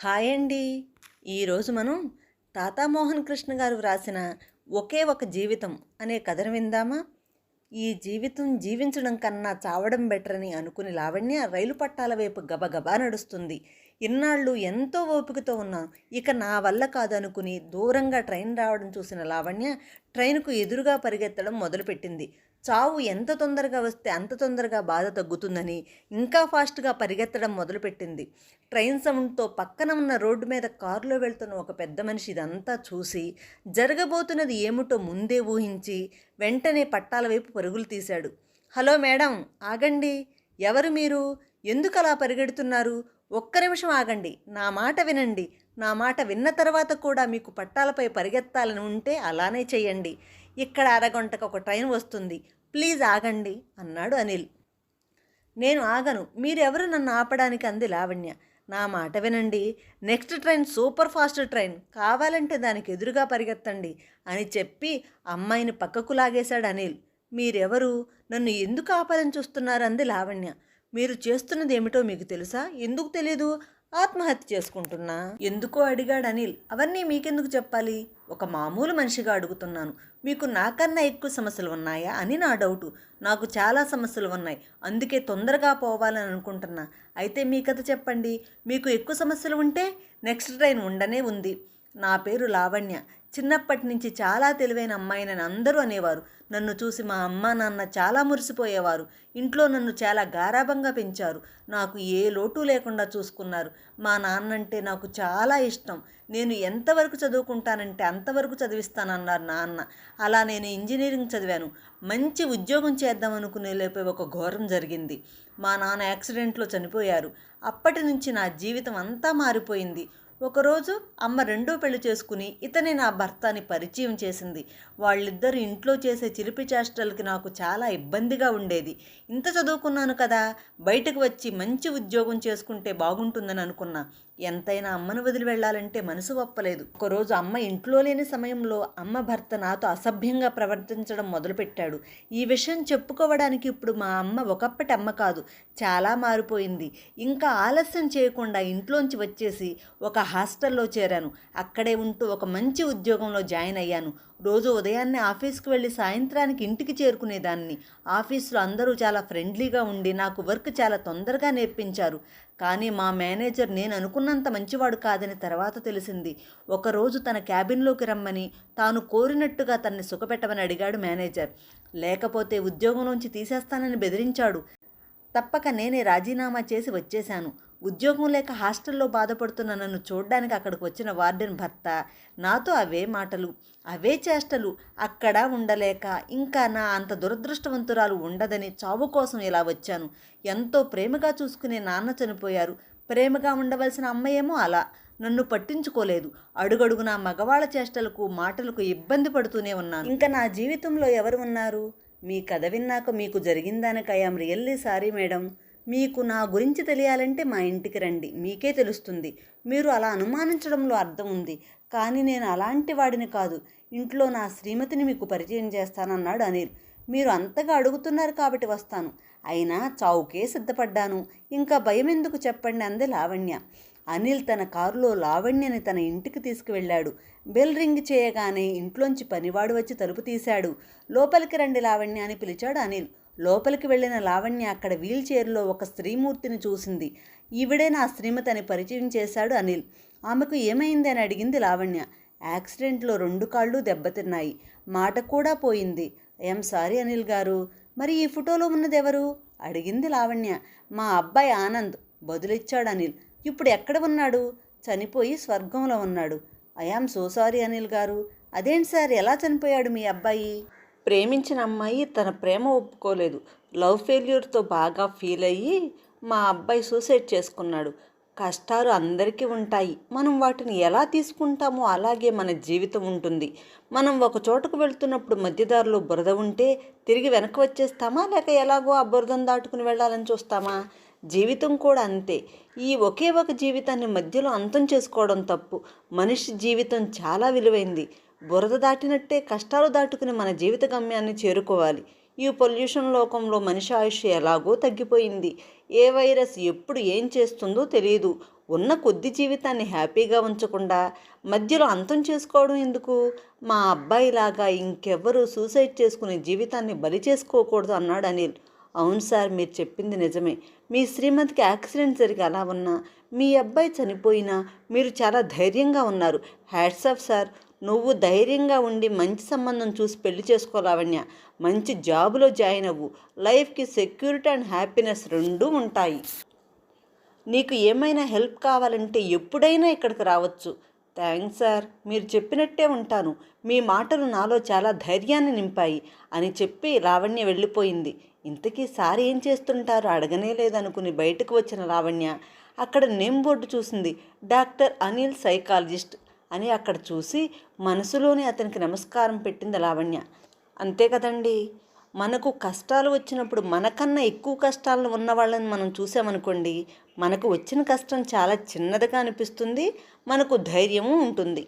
Hi అండి. ఈరోజు మనం తాతామోహన్ కృష్ణ గారు వ్రాసిన ఒకే ఒక జీవితం అనే కథను విందామా? ఈ జీవితం జీవించడం కన్నా చావడం బెటర్ అని అనుకుని లావణ్య రైలు పట్టాల వైపు గబగబా నడుస్తుంది. ఇన్నాళ్ళు ఎంతో ఓపికతో ఉన్నాను ఇక నా వల్ల కాదనుకుని దూరంగా ట్రైన్ రావడం చూసిన లావణ్య ట్రైన్కు ఎదురుగా పరిగెత్తడం మొదలుపెట్టింది. చావు ఎంత తొందరగా వస్తే అంత తొందరగా బాధ తగ్గుతుందని ఇంకా ఫాస్ట్గా పరిగెత్తడం మొదలుపెట్టింది. ట్రైన్ సౌండ్తో పక్కన ఉన్న రోడ్డు మీద కారులో వెళ్తున్న ఒక పెద్ద మనిషి ఇదంతా చూసి జరగబోతున్నది ఏమిటో ముందే ఊహించి వెంటనే పట్టాల వైపు పరుగులు తీశాడు. హలో మేడం ఆగండి. ఎవరు మీరు? ఎందుకు అలా పరిగెడుతున్నారు? ఒక్క నిమిషం ఆగండి. నా మాట వినండి. నా మాట విన్న తర్వాత కూడా మీకు పట్టాలపై పరిగెత్తాలని ఉంటే అలానే చేయండి. ఇక్కడ అరగంటకు ఒక ట్రైన్ వస్తుంది. ప్లీజ్ ఆగండి అన్నాడు అనిల్. నేను ఆగను. మీరెవరు నన్ను ఆపడానికి అంది లావణ్య. నా మాట వినండి. Next train super fast train. కావాలంటే దానికి ఎదురుగా పరిగెత్తండి అని చెప్పి అమ్మాయిని పక్కకు లాగేశాడు అనిల్. మీరెవరు? నన్ను ఎందుకు ఆపాలని చూస్తున్నారు అంది లావణ్య. మీరు చేస్తున్నది ఏమిటో మీకు తెలుసా? ఎందుకు తెలియదు ఆత్మహత్య చేసుకుంటున్నా. ఎందుకో అడిగాడు అనిల్. అవన్నీ మీకెందుకు చెప్పాలి? ఒక మామూలు మనిషిగా అడుగుతున్నాను. మీకు నాకన్నా ఎక్కువ సమస్యలు ఉన్నాయా అని నా డౌటు. నాకు చాలా సమస్యలు ఉన్నాయి. అందుకే తొందరగా పోవాలని అనుకుంటున్నా. అయితే మీ కథ చెప్పండి. మీకు ఎక్కువ సమస్యలు ఉంటే నెక్స్ట్ ట్రైన్ ఉండనే ఉంది. నా పేరు లావణ్య. చిన్నప్పటి నుంచి చాలా తెలివైన అమ్మాయినని అందరూ అనేవారు. నన్ను చూసి మా అమ్మ నాన్న చాలా మురిసిపోయేవారు. ఇంట్లో నన్ను చాలా గారాభంగా పెంచారు. నాకు ఏ లోటు లేకుండా చూసుకున్నారు. మా నాన్నంటే నాకు చాలా ఇష్టం. నేను ఎంతవరకు చదువుకుంటానంటే అంతవరకు చదివిస్తానన్నారు నాన్న. అలా నేను ఇంజనీరింగ్ చదివాను. మంచి ఉద్యోగం చేద్దాం అనుకునే లేపే ఒక ఘోరం జరిగింది. మా నాన్న యాక్సిడెంట్లో చనిపోయారు. అప్పటి నుంచి నా జీవితం అంతా మారిపోయింది. ఒకరోజు అమ్మ రెండో పెళ్ళి చేసుకుని ఇతనే నా భర్త అని పరిచయం చేసింది. వాళ్ళిద్దరూ ఇంట్లో చేసే చిలిపి చేష్టలకి నాకు చాలా ఇబ్బందిగా ఉండేది. ఇంత చదువుకున్నాను కదా బయటకు వచ్చి మంచి ఉద్యోగం చేసుకుంటే బాగుంటుందని అనుకున్నా. ఎంతైనా అమ్మను వదిలి వెళ్ళాలంటే మనసు ఒప్పలేదు. ఒకరోజు అమ్మ ఇంట్లో లేని సమయంలో అమ్మ భర్త నాతో అసభ్యంగా ప్రవర్తించడం మొదలుపెట్టాడు. ఈ విషయం చెప్పుకోవడానికి ఇప్పుడు మా అమ్మ ఒకప్పటి అమ్మ కాదు చాలా మారిపోయింది. ఇంకా ఆలస్యం చేయకుండా ఇంట్లోంచి వచ్చేసి ఒక హాస్టల్లో చేరాను. అక్కడే ఉంటూ ఒక మంచి ఉద్యోగంలో జాయిన్ అయ్యాను. రోజు ఉదయాన్నే ఆఫీస్కి వెళ్ళి సాయంత్రానికి ఇంటికి చేరుకునేదాన్ని. ఆఫీస్లో అందరూ చాలా ఫ్రెండ్లీగా ఉండి నాకు వర్క్ చాలా తొందరగా నేర్పించారు. కానీ మా మేనేజర్ నేను అనుకున్నంత మంచివాడు కాదని తర్వాత తెలిసింది. ఒకరోజు తన క్యాబిన్లోకి రమ్మని తాను కోరినట్టుగా తన్ని సుఖపెట్టమని అడిగాడు మేనేజర్. లేకపోతే ఉద్యోగంలోంచి తీసేస్తానని బెదిరించాడు. తప్పక నేనే రాజీనామా చేసి వచ్చేశాను. ఉద్యోగం లేక హాస్టల్లో బాధపడుతున్న నన్ను చూడ్డానికి అక్కడికి వచ్చిన వార్డెన్ భర్త నాతో అవే మాటలు అవే చేష్టలు అక్కడ ఉండలేక ఇంకా నా అంత దురదృష్టవంతురాలు ఉండదని చావు కోసం ఇలా వచ్చాను. ఎంతో ప్రేమగా చూసుకునే నాన్న చనిపోయారు. ప్రేమగా ఉండవలసిన అమ్మయేమో అలా. నన్ను పట్టించుకోలేదు. అడుగడుగునా మగవాళ్ళ చేష్టలకు మాటలకు ఇబ్బంది పడుతూనే ఉన్నాను. ఇంకా నా జీవితంలో ఎవరు ఉన్నారు? మీ కథ విన్నాక మీకు జరిగిందానికి I am really sorry madam. మీకు నా గురించి తెలియాలంటే మా ఇంటికి రండి. మీకే తెలుస్తుంది. మీరు అలా అనుమానించడంలో అర్థం ఉంది. కానీ నేను అలాంటి వాడిని కాదు. ఇంట్లో నా శ్రీమతిని మీకు పరిచయం చేస్తానన్నాడు అనిల్. మీరు అంతగా అడుగుతున్నారు కాబట్టి వస్తాను. అయినా చావుకే సిద్ధపడ్డాను. ఇంకా భయం ఎందుకు చెప్పండి అంది లావణ్య. అనిల్ తన కారులో లావణ్యని తన ఇంటికి తీసుకువెళ్ళాడు. బెల్ రింగ్ చేయగానే ఇంట్లోంచి పనివాడు వచ్చి తలుపు తీశాడు. లోపలికి రండి లావణ్య అని పిలిచాడు అనిల్. లోపలికి వెళ్ళిన లావణ్య అక్కడ వీల్ చైర్లో ఒక స్త్రీమూర్తిని చూసింది. ఈవిడే నా శ్రీమతి అని పరిచయం చేశాడు అనిల్. ఆమెకు ఏమైంది అని అడిగింది లావణ్య. యాక్సిడెంట్లో రెండు కాళ్ళు దెబ్బతిన్నాయి. మాట కూడా పోయింది. ఐఎమ్ సారీ అనిల్ గారు. మరి ఈ ఫోటోలో ఉన్నది ఎవరు? అడిగింది లావణ్య. మా అబ్బాయి ఆనంద్. బదులిచ్చాడు అనిల్. ఇప్పుడు ఎక్కడ ఉన్నాడు? చనిపోయి స్వర్గంలో ఉన్నాడు. ఐఆమ్ సో సారీ అనిల్ గారు. అదేంటి సార్? ఎలా చనిపోయాడు మీ అబ్బాయి? ప్రేమించిన అమ్మాయి తన ప్రేమ ఒప్పుకోలేదు. లవ్ ఫెయిల్యూర్తో బాగా ఫీల్ అయ్యి మా అబ్బాయి సూసైడ్ చేసుకున్నాడు. కష్టాలు అందరికీ ఉంటాయి. మనం వాటిని ఎలా తీసుకుంటామో అలాగే మన జీవితం ఉంటుంది. మనం ఒక చోటకు వెళ్తున్నప్పుడు మధ్యదారిలో బురద ఉంటే తిరిగి వెనక్కి వచ్చేస్తామా? లేక ఎలాగో ఆ బురదను దాటుకుని వెళ్ళాలని చూస్తామా? జీవితం కూడా అంతే. ఈ ఒకే ఒక జీవితాన్ని మధ్యలో అంతం చేసుకోవడం తప్పు. మనిషి జీవితం చాలా విలువైంది. బురద దాటినట్టే కష్టాలు దాటుకుని మన జీవిత గమ్యాన్ని చేరుకోవాలి. ఈ పొల్యూషన్ లోకంలో మనిషి ఆయుష్ ఎలాగో తగ్గిపోయింది. ఏ వైరస్ ఎప్పుడు ఏం చేస్తుందో తెలియదు ఉన్న కొద్ది జీవితాన్ని హ్యాపీగా ఉంచకుండా మధ్యలో అంతం చేసుకోవడం ఎందుకు? మా అబ్బాయిలాగా ఇంకెవ్వరూ సూసైడ్ చేసుకునే జీవితాన్ని బలి చేసుకోకూడదు అన్నాడు అనిల్. అవును సార్ మీరు చెప్పింది నిజమే. మీ శ్రీమతికి యాక్సిడెంట్ జరిగి అలా ఉన్నా మీ అబ్బాయి చనిపోయినా మీరు చాలా ధైర్యంగా ఉన్నారు. Hats off sir. నువ్వు ధైర్యంగా ఉండి మంచి సంబంధం చూసి పెళ్ళి చేసుకో లావణ్య మంచి జాబులో జాయిన్ అవ్వు. లైఫ్కి సెక్యూరిటీ అండ్ హ్యాపీనెస్ రెండూ ఉంటాయి. నీకు ఏమైనా హెల్ప్ కావాలంటే ఎప్పుడైనా ఇక్కడికి రావచ్చు. థ్యాంక్స్ సార్ మీరు చెప్పినట్టే ఉంటాను. మీ మాటలు నాలో చాలా ధైర్యాన్ని నింపాయి అని చెప్పి లావణ్య వెళ్ళిపోయింది. ఇంతకీ సార్ ఏం చేస్తుంటారు అడగనే లేదనుకుని బయటకు వచ్చిన లావణ్య అక్కడ నేమ్ బోర్డు చూసింది. Doctor Anil psychologist. అని అక్కడ చూసి మనసులోనే అతనికి నమస్కారం పెట్టింది లావణ్య. అంతే కదండి? మనకు కష్టాలు వచ్చినప్పుడు మనకన్నా ఎక్కువ కష్టాలు ఉన్న వాళ్ళని మనం చూసామనుకోండి మనకు వచ్చిన కష్టం చాలా చిన్నదిగా అనిపిస్తుంది మనకు ధైర్యము ఉంటుంది.